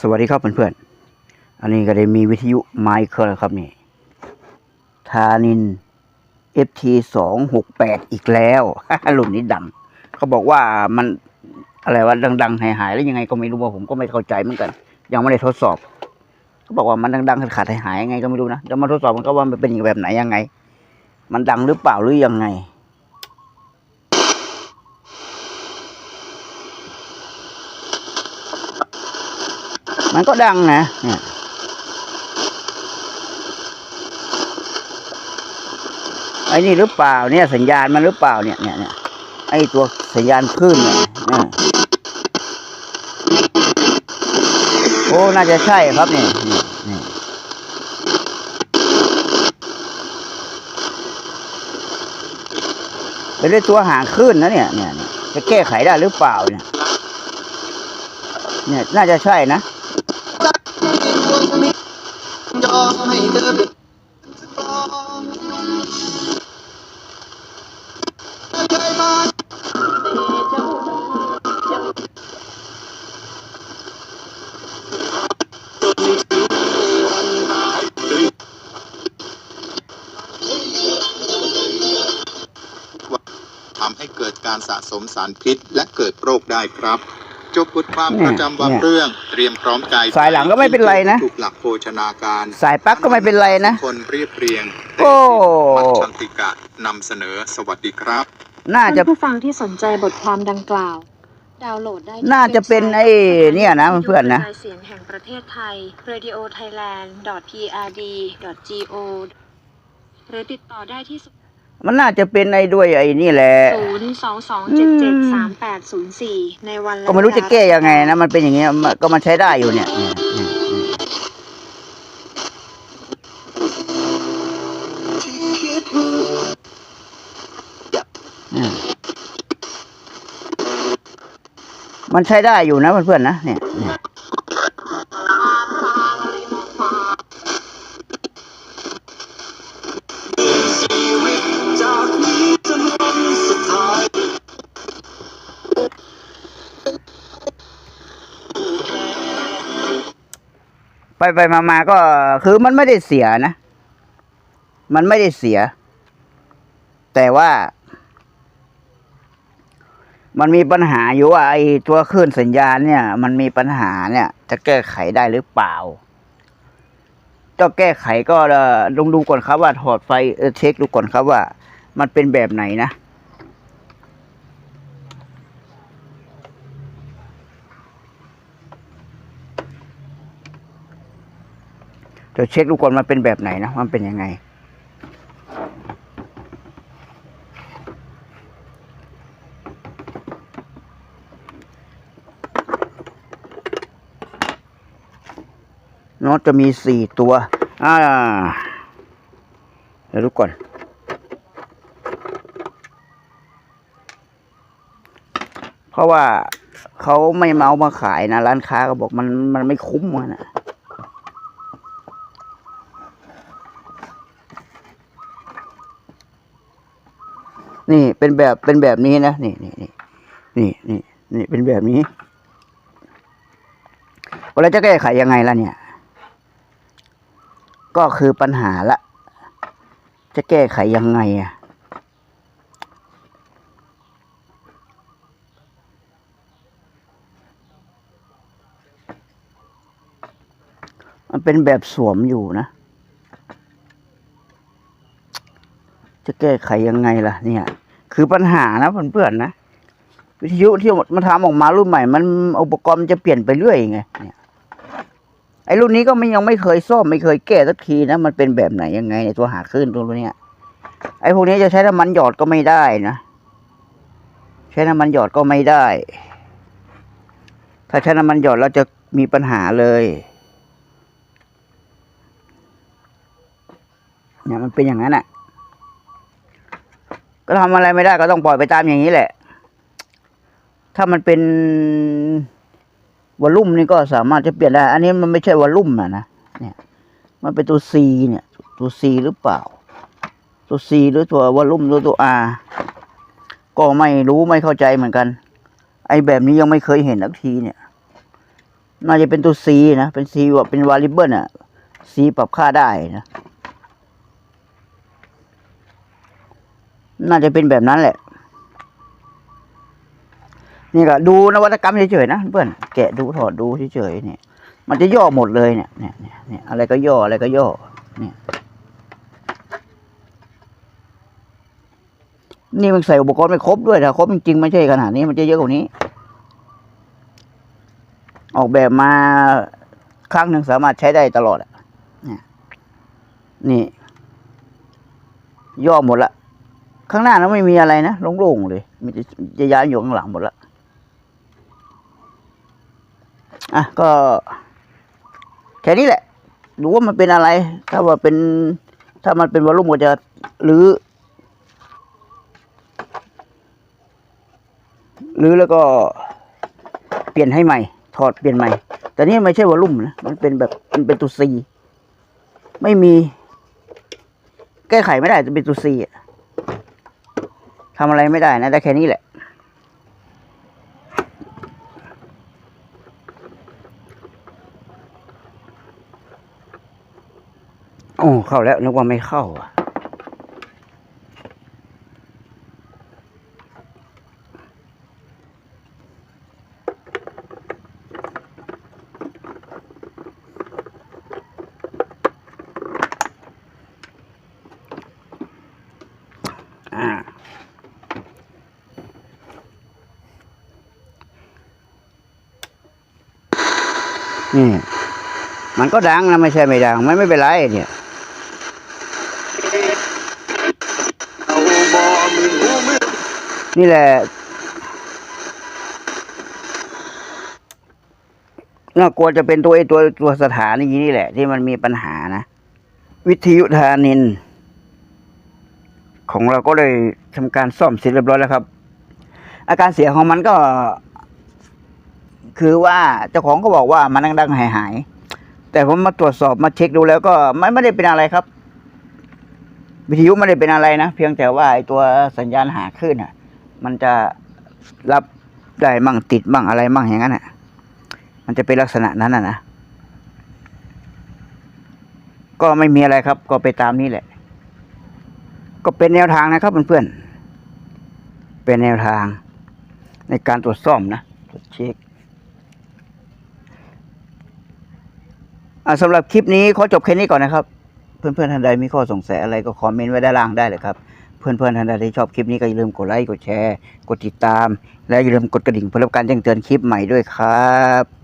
สวัสดีครับเพื่อนๆ อันนี้ก็ได้มีวิทยุไมเคอร์ครับนี่ทานิน FT สองหกแปดอีกแล้วรุ่นนี้ดังเขาบอกว่ามันอะไรว่าดัง ๆ หายๆ แล้วยังไงก็ไม่รู้ว่าผมก็ไม่เข้าใจเหมือนกัน ยังไม่ได้ทดสอบเขาบอกว่ามันดังๆขาดๆหายๆยังไงก็ไม่รู้นะจะมาทดสอบมันก็ว่ามันเป็นแบบไหนยังไง มันดังหรือเปล่าหรือยังไง มันก็ดังนะเนี่ยไอ้นี่หรือเปล่าเนี่ยสัญญาณมันหรือเปล่าเนี่ยเนี่ยเนี่ยไอ้ตัวสัญญาณคลื่นเนี่ยเนี่ยโอ้น่าจะใช่ครับนี่นี่นี่เป็นด้วยตัวหางคลื่นนะเนี่ยเนี่ยเนี่ยจะแก้ไขได้หรือเปล่าเนี่ยเนี่ยน่าจะใช่นะ อมให้เธอเป็นเคยมาทำให้เกิดการสะสมสารพิษและเกิดโรคได้ครับ จบบทความประจำวันเรื่อง เตรียมพร้อมใจสายหลังก็ไม่เป็นไรนะถูกหลักโภชนาการสายปั๊กก็ไม่เป็นไรนะคนเรียบเรียงโอ้ชันติกะนำเสนอสวัสดีครับ น่าจะผู้ฟังที่สนใจบทความดังกล่าว ดาวน์โหลดได้น่าจะเป็นไอ้เนี่ยนะเพื่อนนะรายเสียงแห่งประเทศไทย radiothailand.prd.go หรือติดต่อได้ที่ มันน่าจะเป็นไอ้ด้วยไอ้นี่แหละ022773804ในวันและก็ไม่รู้จะแก้ยังไงเวลานะมันเป็นอย่างเงี้ยมันก็มันใช้ได้อยู่เนี่ยเนี่ยเนี่ยเนี่ยมันใช้ได้อยู่นะเพื่อนๆนะเนี่ยเนี่ย ไปไปมามาก็คือมันไม่ได้เสียนะ มันไม่ได้เสีย แต่ว่า มันมีปัญหาอยู่ว่าไอ้ตัวคลื่นสัญญาณเนี่ย มันมีปัญหาเนี่ย จะแก้ไขได้หรือเปล่าต้องแก้ไขก็ลองดูก่อนครับว่าถอดไฟเเช็คดูก่อนครับว่า มันเป็นแบบไหนนะ ดี๋ยวเช็คดูก่อนมันเป็นแบบไหนนะมันเป็นยังไง น็อตจะมีสี่ตัว อ่า เดี๋ยวดูก่อนเพราะว่าเขาไม่เมามาขายนะ ร้านค้าก็บอกมันมันไม่คุ้มนะ นี่เป็นแบบเป็นแบบนี้นะนี่นี่นี่นี่นี่นี่เป็นแบบนี้แล้วจะแก้ไขยังไงล่ะเนี่ย ก็คือปัญหาละ จะแก้ไขยังไงอะมันเป็นแบบสวมอยู่นะ จะแก้ไขยังไงล่ะเนี่ย คือปัญหานะเพื่อนๆนะวิทยุที่มันทำออกมารุ่นใหม่ มันอุปกรณ์มันจะเปลี่ยนไปเรื่อยไงเนี่ยไอ้รุ่นนี้ก็ไม่ยังไม่เคยซ่อมไม่เคยแก้สักทีนะมันเป็นแบบไหนยังไงในตัวหาคลื่นตัวเนี้ยไอ้พวกนี้จะใช้น้ำมันหยอดก็ไม่ได้นะใช้น้ำมันหยอดก็ไม่ได้ ถ้าใช้น้ำมันหยอดเราจะมีปัญหาเลยเนี่ยมันเป็นอย่างนั้นอะ ก็ทำอะไรไม่ได้ก็ต้องปล่อยไปตามอย่างนี้แหละ ถ้ามันเป็นวอลลุ่มนี่ก็สามารถจะเปลี่ยนได้ อันนี้มันไม่ใช่วอลลุ่มอะนะเนี่ย มันเป็นตัว C เนี่ย ตัว C หรือเปล่า ตัว C หรือตัววอลลุ่มหรือตัว R ก็ไม่รู้ไม่เข้าใจเหมือนกัน ไอ้แบบนี้ยังไม่เคยเห็นสักทีเนี่ย น่าจะเป็นตัว C นะ เป็น C ว่าเป็นวาริเบิลอะ C ปรับค่าได้นะ น่าจะเป็นแบบนั้นแหละ นี่ก็ดูนวัตกรรมเฉยๆนะเพื่อนแกะดูถอดดูเฉยๆเนี่ย มันจะย่อหมดเลยเนี่ยเนี่ยเนี่ยอะไรก็ย่ออะไรก็ย่อ เนี่ยนี่มันใส่อุปกรณ์ไม่ครบด้วยถ้าครบจริงๆไม่ใช่ขนาดนี้มันจะเยอะกว่านี้ ออกแบบมาครั้งหนึ่งสามารถใช้ได้ตลอดอะเนี่ยนี่ ย่อหมดละ ข้างหน้านั้นไม่มีอะไรนะโล่งๆเลย มันจะย้ายอยู่ข้างหลังหมดละอะก็ แค่นี้แหละ ดูว่ามันเป็นอะไร ถ้าว่าเป็น ถ้ามันเป็นวอลลุ่มก็จะรื้อรื้อแล้วก็เปลี่ยนให้ใหม่ ถอดเปลี่ยนใหม่ แต่นี่ไม่ใช่วอลลุ่มนะ มันเป็นแบบ มันเป็นตัวซี ไม่มี แก้ไขไม่ได้จะเป็นตัวซีอะ ทำอะไรไม่ได้นะได้แค่นี้แหละ โอ้เข้าแล้วนึกว่าไม่เข้าอะ นี่มันก็ดังนะไม่ใช่ไม่ดังไม่ไม่เป็นไรเนี่ยนี่แหละ น่ากลัวจะเป็นตัวไอ้ตัวตัวสถานีนี่แหละ ที่มันมีปัญหานะ วิทยุธานิน ของเราก็เลยทำการซ่อมเสร็จเรียบร้อยแล้วครับ อาการเสียของมันก็ คือว่าเจ้าของก็บอกว่ามันดังๆหายหายแต่ผมมาตรวจสอบมาเช็คดูแล้วก็มันไม่ได้เป็นอะไรครับ วิทยุไม่ได้เป็นอะไรนะเพียงแต่ว่าไอ้ตัวสัญญาณหาคลื่นอะ มันจะรับได้มั่งติดมั่งอะไรมั่งอย่างนั้นอะ มันจะเป็นลักษณะนั้นอะนะก็ไม่มีอะไรครับ ก็ไปตามนี้แหละ ก็เป็นแนวทางนะครับเพื่อนๆเป็นแนวทางในการตรวจซ่อมนะตรวจเช็คอ่า สำหรับคลิปนี้ขอจบแค่นี้ก่อนนะครับ เพื่อนๆท่านใดมีข้อสงสัยอะไรก็คอมเมนต์ไว้ด้านล่างได้เลยครับ เพื่อนๆท่านใดที่ชอบคลิปนี้ก็อย่าลืมกดไลค์กดแชร์ กดติดตาม และอย่าลืมกดกระดิ่งเพื่อรับการแจ้งเตือนคลิปใหม่ด้วยครับ